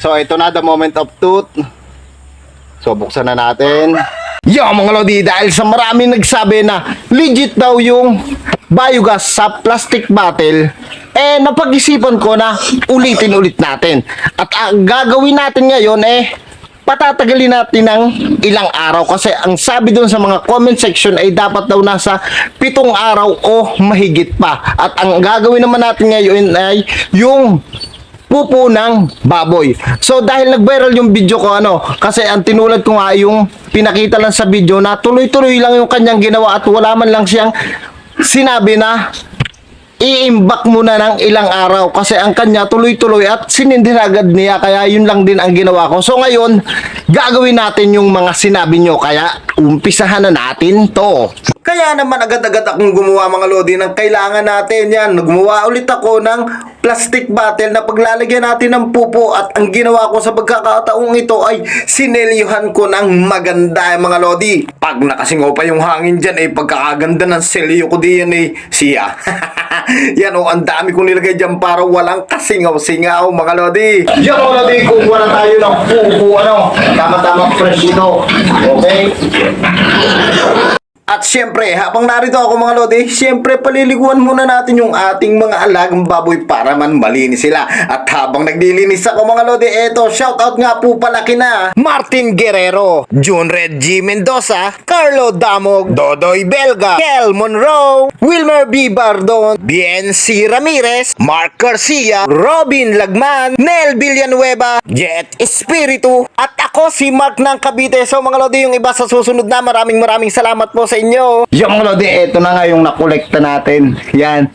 So, ito na the moment of truth. So, buksan na natin. Yo, mga Lodi, dahil sa marami nagsabi na legit daw yung biogas sa plastic bottle, eh, napag-isipan ko na ulitin ulit natin. At ang gagawin natin ngayon, eh, patatagalin natin ng ilang araw kasi ang sabi doon sa mga comment section ay dapat daw nasa pitong araw o mahigit pa. At ang gagawin naman natin ngayon ay yung pupo ng baboy. So dahil nag-viral yung video ko ano, kasi ang tinulad ko nga yung pinakita lang sa video na tuloy-tuloy lang yung kanyang ginawa at wala man lang siyang sinabi na iimbak muna ng ilang araw kasi ang kanya tuloy-tuloy at sinindir agad niya kaya yun lang din ang ginawa ko. So ngayon, gagawin natin yung mga sinabi nyo kaya umpisahan na natin to. Kaya naman agad-agad akong gumawa mga lodi ng kailangan natin yan. Gumawa ulit ako ng plastic bottle na paglalagyan natin ng pupo at ang ginawa ko sa pagkakataong ito ay sinelyuhan ko ng maganda mga lodi. Pag nakasingaw pa yung hangin dyan eh pagkakaganda ng selyo ko diyan eh siya. Yan o, ang dami kong nilagay dyan para walang kasingaw-singaw mga lodi. Yan mga lodi, kukuha na tayo ng pupo ano. Tama-tama fresh ito. Okay? At syempre, habang narito ako mga lodi, syempre paliliguan muna natin yung ating mga alagang baboy para man malinis sila. At habang naglilinis ako mga lodi, eto, shoutout nga po pala kina Martin Guerrero, June Red G. Mendoza, Carlo Damog, Dodoy Belga, Kel Monroe, Wilmer B. Bardon, Bien C. Ramirez, Mark Garcia, Robin Lagman, Nel Villanueva, Jet Espiritu, at ako si Mark ng Cavite. So mga lodi, yung iba sa susunod na maraming maraming salamat po sa inyo. Yung lodi, eto na nga yung nakolekta natin. Yan.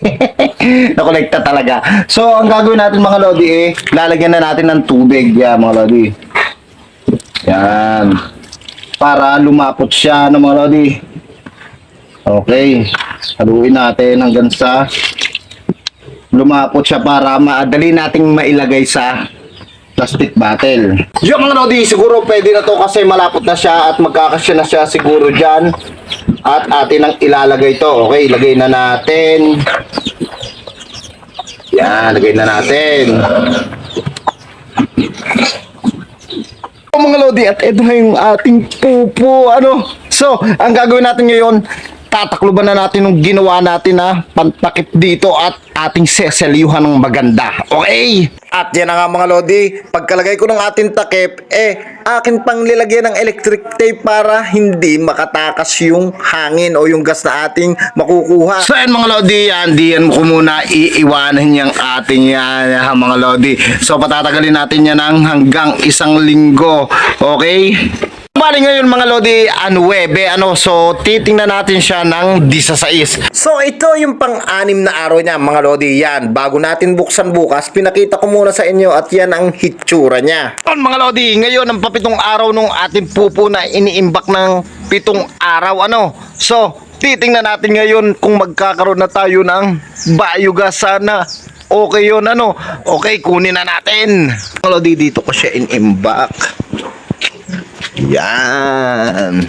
nakolekta talaga. So, ang gagawin natin mga lodi eh, lalagyan na natin ng tubig. Yan mga lodi. Yan. Para lumapot siya ng mga lodi. Okay. Haluin natin hanggang sa lumapot siya para maadali nating mailagay sa plastic bottle. Yung mga Lodi, siguro pwede na to kasi malapot na siya at magkakasya na siya siguro dyan. At atin ang ilalagay to. Okay, lagay na natin. Yan, lagay na natin. Oh, mga Lodi, at ito na yung ating pupo. Ano? So, ang gagawin natin ngayon, tatakluban na natin yung ginawa natin na pantakip dito at ating seselyuhan ng maganda. Okay? At yan na nga mga Lodi, pagkalagay ko ng ating takip, eh, akin pang lilagyan ng electric tape para hindi makatakas yung hangin o yung gas na ating makukuha. So yan mga Lodi, yan, diyan ko muna iiwanan yung ating yan, ha, mga Lodi. So patatagalin natin yan ng hanggang isang linggo. Okay? Bali ngayon mga Lodi, anuwebe, ano, so titingnan natin siya ng 16. So ito yung pang-anim na araw niya mga Lodi, yan. Bago natin buksan bukas, pinakita ko muna sa inyo at yan ang hitsura niya. On mga Lodi, ngayon ang papitong araw nung ating pupo na iniimbak ng pitong araw, ano. So, titingnan natin ngayon kung magkakaroon na tayo ng biogas sana. Okay yun, ano. Okay, kunin na natin. Lodi, dito ko siya inimbak. Yan.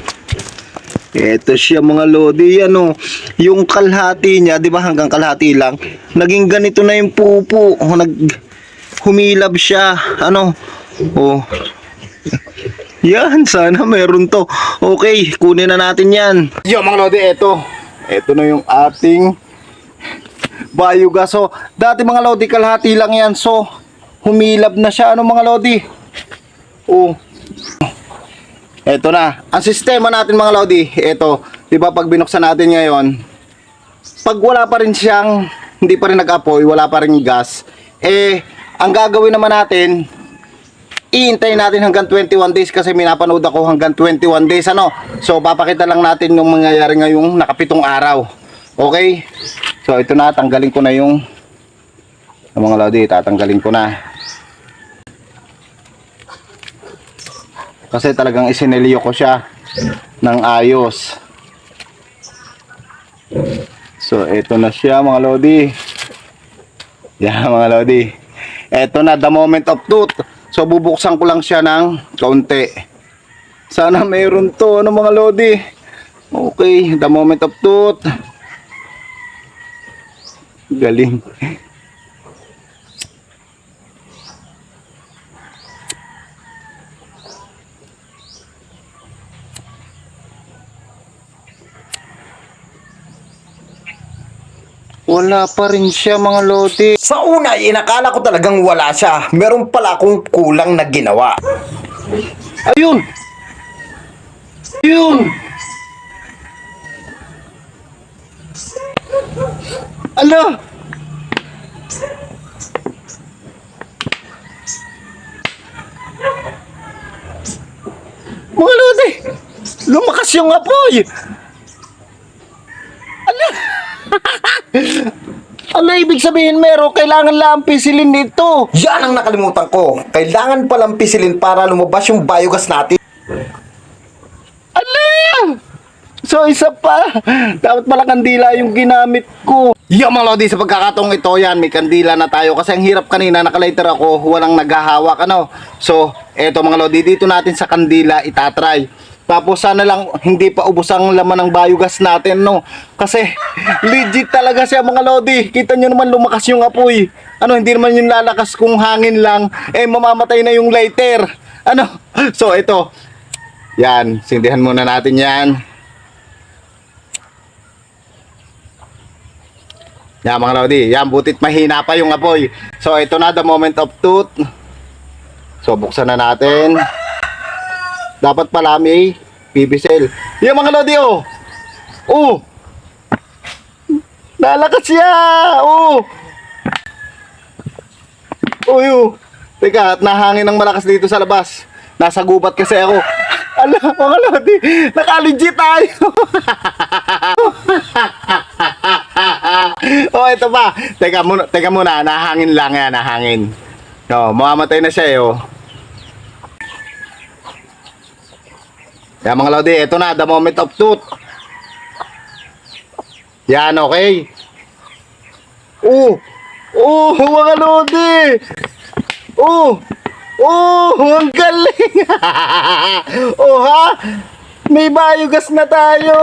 Ito siya mga lodi, ano, yung kalhati niya, 'di ba hanggang kalhati lang, naging ganito na yung pupo, oh, nag humilab siya, ano. Oh. Yan, sana meron to. Okay, kunin na natin 'yan. Yo mga lodi, ito. Ito na yung ating biogas. So, dati mga lodi kalhati lang 'yan. So, humilab na siya ano mga lodi. Oh. Eto na. Ang sistema natin mga Lodi, eto, 'di ba pag binuksan natin ngayon, pag wala pa rin siyang hindi pa rin nag-apoy, wala pa rin gas, eh ang gagawin naman natin, iintayin natin hanggang 21 days kasi minapanood ako hanggang 21 days ano. So papakita lang natin yung mangyayari ngayong nakapitong araw. Okay? So ito na, tanggalin ko na yung yung mga Lodi, tatanggalin ko na. Kasi talagang isinelyo ko siya ng ayos. So, ito na siya mga Lodi. Yan mga Lodi. Ito na, the moment of truth. So, bubuksan ko lang siya ng kaunti. Sana mayroon to, ano mga Lodi. Okay, the moment of truth. Galing. Wala pa rin siya mga lodi. Sa una, inakala ko talagang wala siya. Meron pala akong kulang na ginawa. Ayun! Ayun! Ala! Mga lodi! Lumakas yung apoy! Ala! Ala, ibig sabihin meron, kailangan lang pisilin nito. Yan ang nakalimutan ko. Kailangan palang pisilin para lumabas yung biogas natin. Ala! So, isa pa. Dapat pala kandila yung ginamit ko. Yo mga lodi, sa pagkakataong ito yan, may kandila na tayo. Kasi ang hirap kanina, nakalighter ako, walang naghahawak. Ano? So, eto mga lodi, dito natin sa kandila itatry. Tapos sana lang hindi pa ubos ang laman ng biogas natin, no? Kasi legit talaga siya mga lodi. Kita nyo naman lumakas yung apoy. Ano, hindi naman yung lalakas kung hangin lang. Eh, mamamatay na yung lighter. Ano? So, ito. Yan, sindihan muna natin yan. Yan mga Lodi, yan butit mahina pa yung apoy. So ito na the moment of truth. So buksan na natin. Dapat pala may PBCL. Yan mga Lodi oh. Oh. Lalakas siya. Oh. Oh, yo. Teka, nahangin ng malakas dito sa labas. Nasa gubat kasi ako. Ala, mga Lodi, nakaligit tayo. oh, ito pa. Teka muna, teka muna, nahangin lang yan, nahangin. No, mamamatay na siya eh, oh. Yan mga Lodi, ito na, the moment of truth. Yan, okay. Oh, oh, mga Lodi. Oh, oh, ang galing. oh, ha? May biogas na tayo.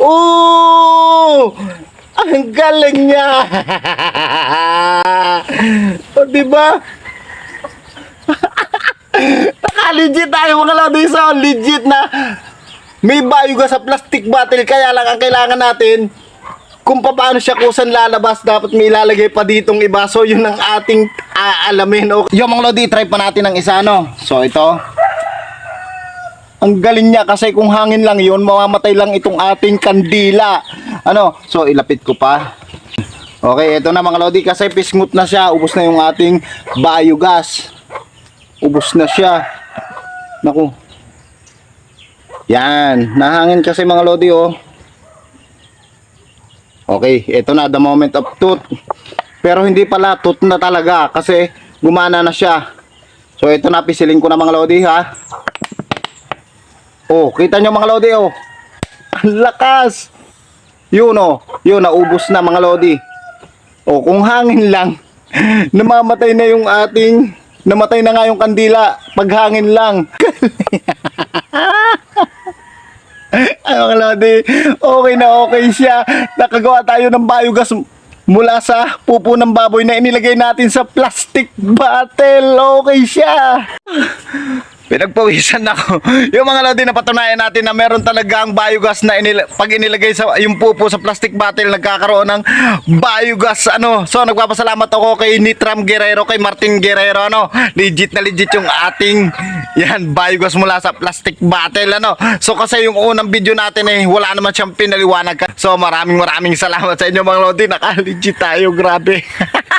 Oh! Ang galing niya! o, diba? Naka-legit tayo mga lodi sa legit na may biogas sa plastic bottle kaya lang ang kailangan natin kung paano siya kusan lalabas dapat may ilalagay pa ditong iba so yun ang ating aalamin okay. yung mga lodi try pa natin ng isa no so ito ang galing niya kasi kung hangin lang yun, mamamatay lang itong ating kandila. Ano? So, ilapit ko pa. Okay, ito na mga lodi kasi pisngut na siya. Ubus na yung ating biogas. Ubus na siya. Naku. Yan. Nahangin kasi mga lodi oh. Okay, ito na the moment of truth. Pero hindi pala truth na talaga kasi gumana na siya. So, ito na pisilin ko na mga lodi ha. Oh, kita nyo mga lodi oh. Lakas. Yun oh. Yun, naubos na mga lodi. Oh, kung hangin lang, namamatay na yung ating, namatay na nga yung kandila. Pag hangin lang. Ay mga lodi, okay na okay siya. Nakagawa tayo ng biogas mula sa pupo ng baboy na inilagay natin sa plastic bottle. Okay siya. Pinagpawisan ako. yung mga lodi na patunayan natin na meron talagang biogas na inil- pag inilagay sa yung pupo sa plastic bottle nagkakaroon ng biogas ano. So nagpapasalamat ako kay Nitram Guerrero, kay Martin Guerrero ano. Legit na legit yung ating yan biogas mula sa plastic bottle ano. So kasi yung unang video natin eh wala naman siyang pinaliwanag. So maraming maraming salamat sa inyo mga lodi. Naka-legit tayo, grabe.